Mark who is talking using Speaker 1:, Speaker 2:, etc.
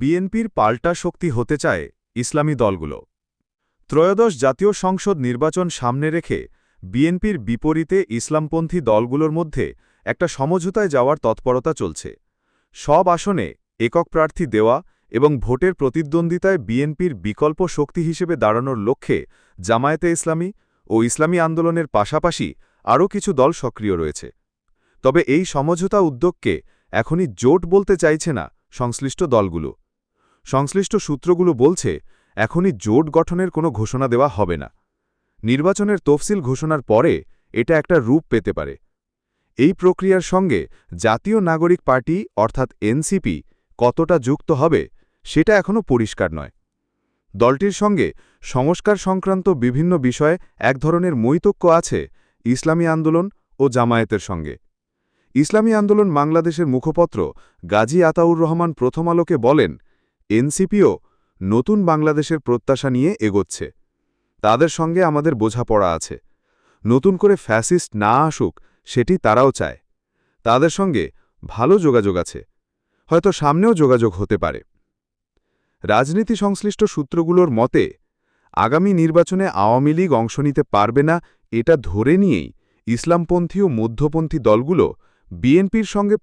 Speaker 1: বিএনপির পাল্টা শক্তি হতে চায় ইসলামী দলগুলো। ত্রয়োদশ জাতীয় সংসদ নির্বাচন সামনে রেখে বিএনপির বিপরীতে ইসলামপন্থী দলগুলোর মধ্যে একটা সমঝোতায় যাওয়ার তৎপরতা চলছে। সব আসনে একক প্রার্থী দেওয়া এবং ভোটের প্রতিদ্বন্দ্বিতায় বিএনপির বিকল্প শক্তি হিসেবে দাঁড়ানোর লক্ষ্যে জামায়াতে ইসলামী ও ইসলামী আন্দোলনের পাশাপাশি আরও কিছু দল সক্রিয় রয়েছে। তবে এই সমঝোতা উদ্যোগকে এখনই জোট বলতে চাইছে না সংশ্লিষ্ট দলগুলো। সংশ্লিষ্ট সূত্রগুলো বলছে, এখনই জোট গঠনের কোনো ঘোষণা দেওয়া হবে না। নির্বাচনের তফসিল ঘোষণার পরে এটা একটা রূপ পেতে পারে। এই প্রক্রিয়ার সঙ্গে জাতীয় নাগরিক পার্টি, অর্থাৎ এনসিপি, কতটা যুক্ত হবে, সেটা এখনও পরিষ্কার নয়। দলটির সঙ্গে সংস্কার সংক্রান্ত বিভিন্ন বিষয়ে এক ধরনের মৈতক্য আছে ইসলামী আন্দোলন ও জামায়াতের সঙ্গে। ইসলামী আন্দোলন বাংলাদেশের মুখপত্র গাজী আতাউর রহমান প্রথম আলোকে বলেন এনসিপিও নতুন বাংলাদেশের প্রত্যাশা নিয়ে এগোচ্ছে। তাদের সঙ্গে আমাদের বোঝাপড়া আছে। নতুন করে ফ্যাসিস্ট না আসুক, সেটি তারাও চায়। তাদের সঙ্গে ভালো যোগাযোগ আছে। হয়তো সামনেও যোগাযোগ হতে পারে। রাজনীতি সংশ্লিষ্ট সূত্রগুলোর মতে, আগামী নির্বাচনে আওয়ামী লীগ অংশ নিতে পারবে না এটা ধরে নিয়েই ইসলামপন্থী ও মধ্যপন্থী দলগুলো বিএনপির সঙ্গে